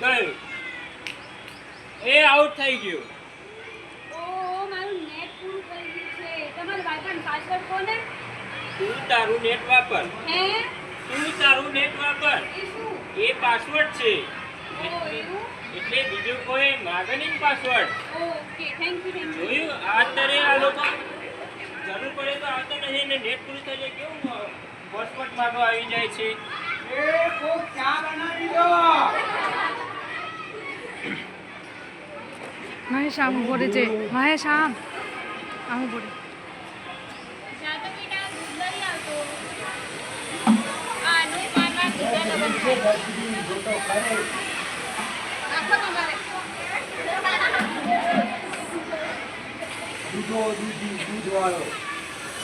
ગયું એ આઉટ થઈ ગયું. પાસવર્ડ તું તારું નેટ વાપર. હે? તારું નેટ વાપર. એ પાસવર્ડ છે. એટલે બીજો કોઈ માગે પાસવર્ડ આ લોકો જરૂર પડે તો આવતા નથી ને નેટ પૂરું થઈ જાય. કેવું હોટસ્પોટ માગવા આવી જાય છે? આવતો આનું મારવા બીજા લગન થાય આખો તમારે દૂધો દૂધી દૂધવાળો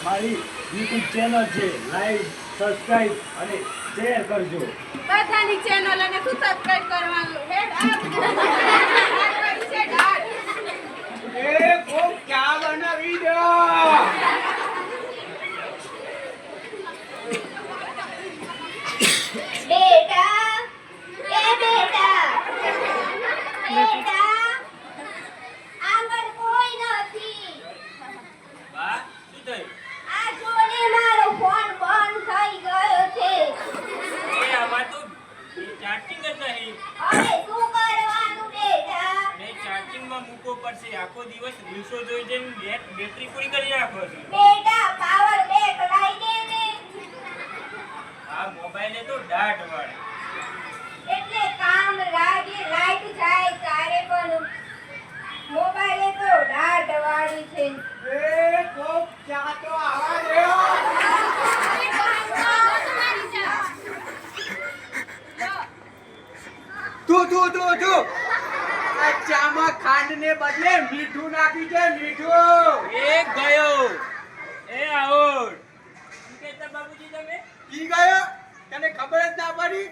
મારી યુટ્યુબ ચેનલ છે લાઈક સબસ્ક્રાઇબ અને શેર કરજો બધાની ચેનલ અને શું સબસ્ક્રાઇબ કરવાનું હેડ આ એ કોક ચા બનાવી બેટા આગળ કોઈ નથી બા શું આ મારો ફોન બંધ થઈ ગયો છે એ તો હવે શું કરવાનું બેટા ને ચાર્જિંગમાં આખો દિવસ રીલ્સો જોઈ જઈને બેટરી પૂરી કરી નાખો છો. બેટા પાવર બેક લાઈ દે ને. આ મોબાઈલે તો ડાટ વાળે. એટલે કામ લાગે લાઈટ જાય તારે પણ મોબાઈલે તો ડાટ વાળી છે એ કોક ચા તો આવા દો તું તું તું તું આ ચામાં ખાંડ ને બદલે મીઠું નાખી છે મીઠું. એ ગયો. એ આવો કેતા બાબુજી તમે? ઈ ગયો? તને ખબર જ ના પડી?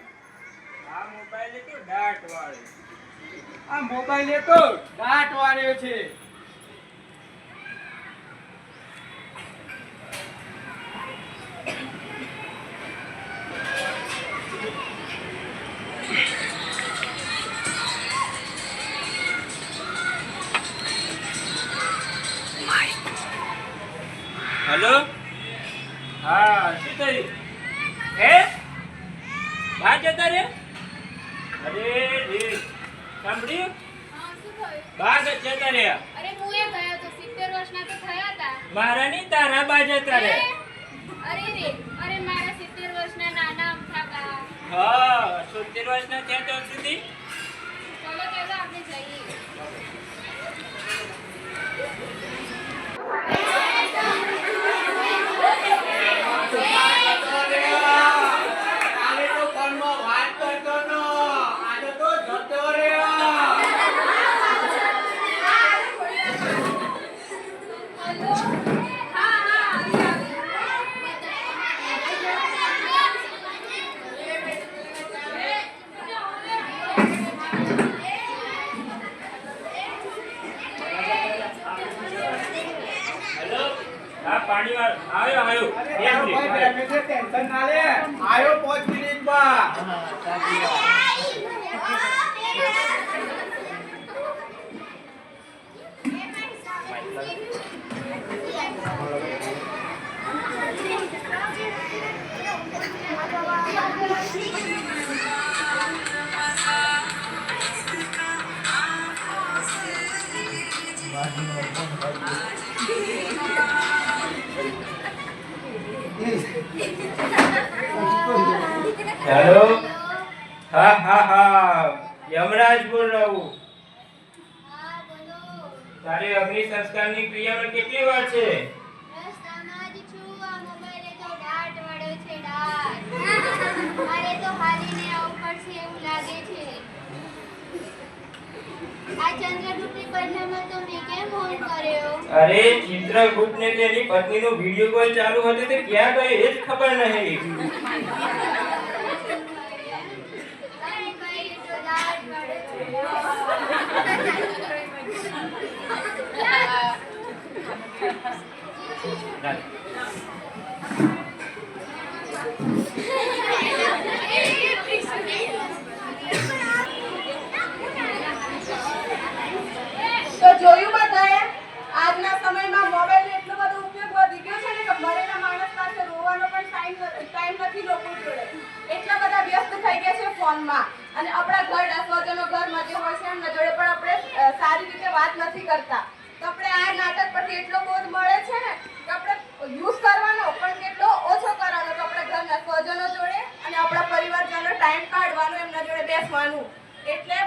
આ મોબાઈલ તો ડાટ વાળ્યો આ મોબાઈલે તો ડાટ વાળ્યો છે. હેલો? હા શું થયું? હે? બહાર જતા રે અરે રે સાંભળ્યું? બહાર જ જતા રે અરે હું એ ગયો તો 70 વર્ષના તો થયા હતા. મારા નહીં તારા બા જતા રે અરે રે અરે મારા 70 વર્ષના નાના અમથા બા હા સોતેર વર્ષના થયા તો સુધી? ચલો ચલો આપણે જઈએ કાલે તો ફોનમાં વાત કરતો તો આજે તો જતો રહ્યો હા હા આવી આવી હેલો હા પાણી વાર આવ્યો આવ્યો. અરે બે મિનિટ, ટેન્શન ના લે આયો મિનિટ મિનિટમાં. હેલો? હા હા હા. યમરાજ બોલ રહું. તારે અગ્નિ સંસ્કારની ક્રિયામાં કેટલી વાર છે રસ્તામાં જ છું આ મોબાઈલે તો દાઢ વળ્યો છે દાઢ મારે તો હાલીને આવવું પડશે એવું લાગે છે આ ચંદ્રગુપ્તની બદલામાં તો કેમ ફોન કર્યો? અરે ચિત્રગુપ્ત ને તેની પત્નીનો વીડિયો કોલ ચાલુ હતો તે ક્યાં ગયો એ જ ખબર નહીં. Thank કઈ માં અને આપણા ઘર અથવા ઘરમાં જે હોય છે, એમના જોડે પણ આપણે સારી રીતે વાત નથી કરતા. તો આપણે આ નાટક પરથી એટલો બોધ મળે છે ને, કે આપણે યુઝ કરવાનો, પણ કેટલો ઓછો કરવાનો. તો આપણા ઘરના સ્વજનો જોડે અને આપણા પરિવારજનો ટાઈમ કાઢવાનો, એમના જોડે બેસવાનું. એટલે